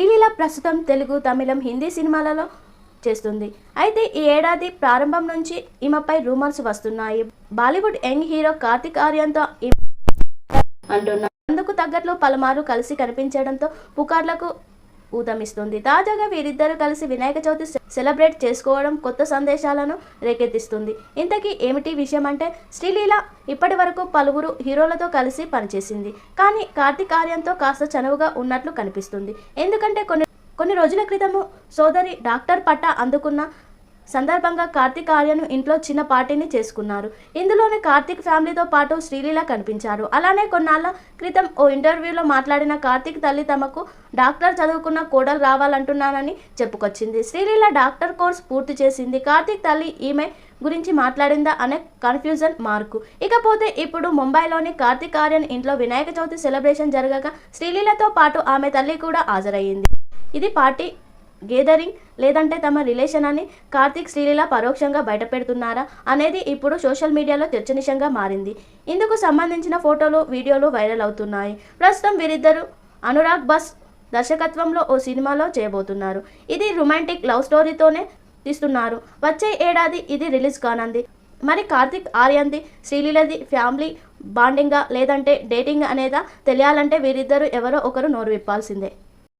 శ్రీలీల ప్రస్తుతం తెలుగు తమిళం హిందీ సినిమాలలో చేస్తుంది. అయితే ఈ ఏడాది ప్రారంభం నుంచి ఈమెపై రూమర్స్ వస్తున్నాయి. బాలీవుడ్ యంగ్ హీరో కార్తిక్ ఆర్యన్తో అంటున్నారు అందుకు తగ్గట్లు పలుమారు కలిసి కనిపించడంతో పుకార్లకు ఊతమిస్తుంది తాజాగా వీరిద్దరు కలిసి వినాయక చవితి సెలబ్రేట్ చేసుకోవడం కొత్త సందేశాలను రేకెత్తిస్తుంది. ఇంతకీ ఏమిటి విషయం అంటే శ్రీలీల ఇప్పటి వరకు పలువురు హీరోలతో కలిసి పనిచేసింది. కానీ కార్తీక్ ఆర్యంతో కాస్త చనువుగా ఉన్నట్లు కనిపిస్తుంది. ఎందుకంటే కొన్ని కొన్ని రోజుల క్రితము సోదరి డాక్టర్ పట్టా అందుకున్న సందర్భంగా కార్తీక్ ఆర్యను ఇంట్లో చిన్న పార్టీని చేసుకున్నారు. ఇందులోనే కార్తీక్ ఫ్యామిలీతో పాటు శ్రీలీల కనిపించారు. అలానే కొన్నాళ్ళ క్రితం ఓ ఇంటర్వ్యూలో మాట్లాడిన కార్తీక్ తల్లి తమకు డాక్టర్ చదువుకున్న కోడలు రావాలంటున్నానని చెప్పుకొచ్చింది. శ్రీలీల డాక్టర్ కోర్స్ పూర్తి చేసింది. కార్తీక్ తల్లి ఈమె గురించి మాట్లాడిందా అనే కన్ఫ్యూజన్ మార్కు. ఇకపోతే ఇప్పుడు ముంబైలోని కార్తీక్ ఆర్యన్ ఇంట్లో వినాయక చవితి సెలబ్రేషన్ జరగగా శ్రీలీలతో పాటు ఆమె తల్లి కూడా హాజరయ్యింది. ఇది పార్టీ గేదరింగ్ లేదంటే తమ రిలేషన్ అని కార్తీక్ శ్రీలీల పరోక్షంగా బయటపెడుతున్నారా అనేది ఇప్పుడు సోషల్ మీడియాలో చర్చనీయంగా మారింది. ఇందుకు సంబంధించిన ఫోటోలు వీడియోలు వైరల్ అవుతున్నాయి. ప్రస్తుతం వీరిద్దరు అనురాగ్ బస్ దర్శకత్వంలో ఓ సినిమాలో చేయబోతున్నారు. ఇది రొమాంటిక్ లవ్ స్టోరీతోనే తీస్తున్నారు. వచ్చే ఏడాది ఇది రిలీజ్ కానుంది. మరి కార్తిక్ ఆర్యంది శ్రీలీలది ఫ్యామిలీ బాండింగా లేదంటే డేటింగ్ అనేదా? తెలియాలంటే వీరిద్దరు ఎవరో ఒకరు నోరు విప్పాల్సిందే.